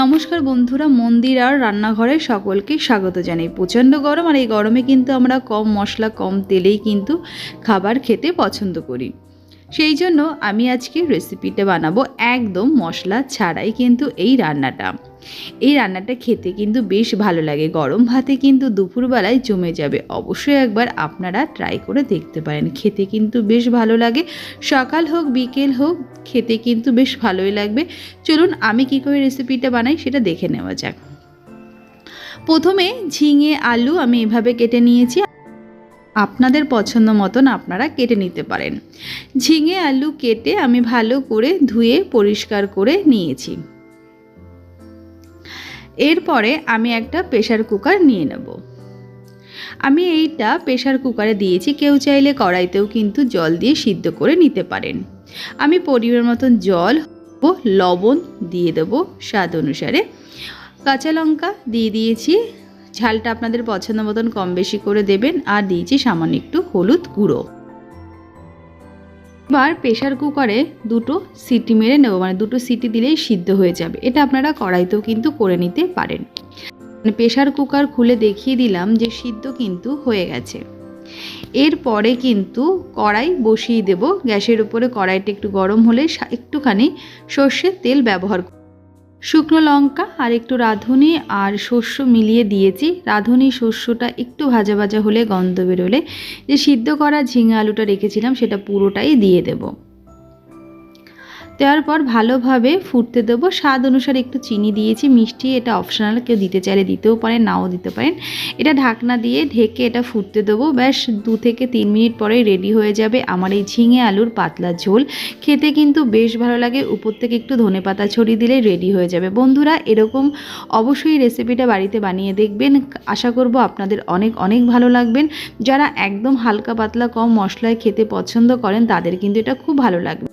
নমস্কার বন্ধুরা, মন্দির আর রান্নাঘরে সকলকে স্বাগত জানাই। প্রচণ্ড গরম আর এই গরমে কিন্তু আমরা কম মশলা, কম তেলেই কিন্তু খাবার খেতে পছন্দ করি। সেই জন্য আমি আজকে রেসিপিটা বানাবো একদম মশলা ছাড়াই কিন্তু এই রান্নাটা। এই রান্নাটা খেতে কিন্তু বেশ ভালো লাগে। গরম ভাতে কিন্তু দুপুরবেলায় জমে যাবে। অবশ্যই একবার আপনারা ট্রাই করে দেখতে পারেন। খেতে কিন্তু বেশ ভালো লাগে। সকাল হোক, বিকেল হোক, খেতে কিন্তু বেশ ভালোই লাগবে। চলুন আমি কি করে রেসিপিটা বানাই সেটা দেখে নেওয়া যাক। প্রথমে ঝিঙে, আলু আমি এভাবে কেটে নিয়েছি। আপনাদের পছন্দ মতন আপনারা কেটে নিতে পারেন। ঝিঙে, আলু কেটে আমি ভালো করে ধুয়ে পরিষ্কার করে নিয়েছি। এরপরে আমি একটা প্রেশার কুকার নিয়ে নেব। আমি এইটা প্রেশার কুকারে দিয়েছি, কেউ চাইলে কড়াইতেও কিন্তু জল দিয়ে সিদ্ধ করে নিতে পারেন। আমি পরিমাণ মতন জল ও লবণ দিয়ে দেবো স্বাদ অনুসারে। কাঁচা লঙ্কা দিয়ে দিয়েছি, ঝালটা আপনাদের পছন্দ মতন কম বেশি করে দেবেন, আর দিয়েছি সামান্য একটু হলুদ গুঁড়ো। এবার প্রেশার কুকারে দুটো সিটি মেরে নেব মানে দুটো সিটি দিলেই সিদ্ধ হয়ে যাবে। এটা আপনারা কড়াইতেও কিন্তু করে নিতে পারেন। মানে প্রেশার কুকার খুলে দেখিয়ে দিলাম যে সিদ্ধ কিন্তু হয়ে গেছে। এরপরে কিন্তু কড়াই বসিয়ে দেব। গ্যাসের উপরে কড়াইটা একটু গরম হলে একটুখানি সর্ষের তেল ব্যবহার শুকনো লঙ্কা আর একটু রাঁধুনি আর শস্য মিলিয়ে দিয়েছি। রাঁধুনি শস্যটা একটু ভাজা ভাজা হলে গন্ধ বেরোলে। যে সিদ্ধ করা ঝিঙে আলুটা রেখেছিলাম, সেটা পুরোটাই দিয়ে দেবো। দেওয়ার পর ভালোভাবে ফুটতে দেবো। স্বাদ অনুসারে একটু চিনি দিয়েছি, মিষ্টি এটা অপশনাল কেউ দিতে চাইলে দিতেও পারেন, নাও দিতে পারেন। এটা ঢাকনা দিয়ে ঢেকে এটা ফুটতে দেবো। ব্যাস, দু থেকে তিন মিনিট পরে রেডি হয়ে যাবে আমার এই ঝিঙে আলুর পাতলা ঝোল। খেতে কিন্তু বেশ ভালো লাগে, উপর থেকে একটু ধনে পাতা ছড়িয়ে দিলে রেডি হয়ে যাবে। বন্ধুরা, এরকম অবশ্যই রেসিপিটা বাড়িতে বানিয়ে দেখবেন। আশা করব আপনাদের অনেক অনেক ভালো লাগবেন। যারা একদম হালকা পাতলা কম মশলায় খেতে পছন্দ করেন, তাদের কিন্তু এটা খুব ভালো লাগবে।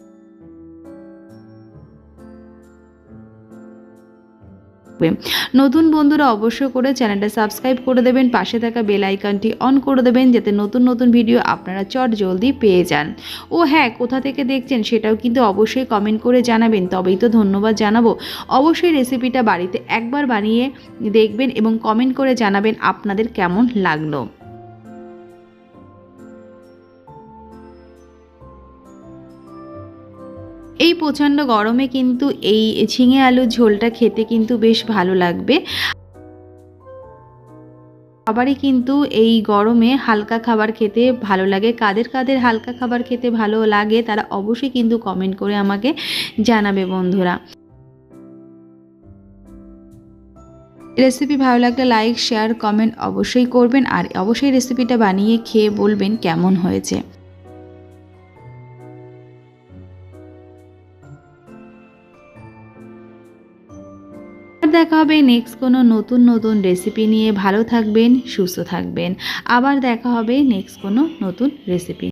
নতুন বন্ধুরা অবশ্যই করে চ্যানেলটা সাবস্ক্রাইব করে দেবেন, পাশে থাকা বেল আইকনটি অন করে দেবেন, যাতে নতুন নতুন ভিডিও আপনারা চট জলদি পেয়ে যান। ও হ্যাঁ কোথা থেকে দেখছেন সেটাও কিন্তু অবশ্যই কমেন্ট করে জানাবেন, তবেই তো ধন্যবাদ জানাব। অবশ্যই রেসিপিটা বাড়িতে একবার বানিয়ে দেখবেন এবং কমেন্ট করে জানাবেন আপনাদের কেমন লাগল। এই প্রচণ্ড গরমে কিন্তু এই ঝিঙে আলুর ঝোলটা খেতে কিন্তু বেশ ভালো লাগবে। সবারই কিন্তু এই গরমে হালকা খাবার খেতে ভালো লাগে। কাদের কাদের হালকা খাবার খেতে ভালো লাগে তারা অবশ্যই কিন্তু কমেন্ট করে আমাকে জানাবে বন্ধুরা। রেসিপি ভালো লাগলে লাইক শেয়ার কমেন্ট অবশ্যই করবেন আর অবশ্যই রেসিপিটা বানিয়ে খেয়ে বলবেন কেমন হয়েছে। দেখা হবে। নেক্সট কোনো নতুন নতুন রেসিপি নিয়ে ভালো থাকবেন, সুস্থ থাকবেন। আবার দেখা হবে নেক্সট কোনো নতুন রেসিপি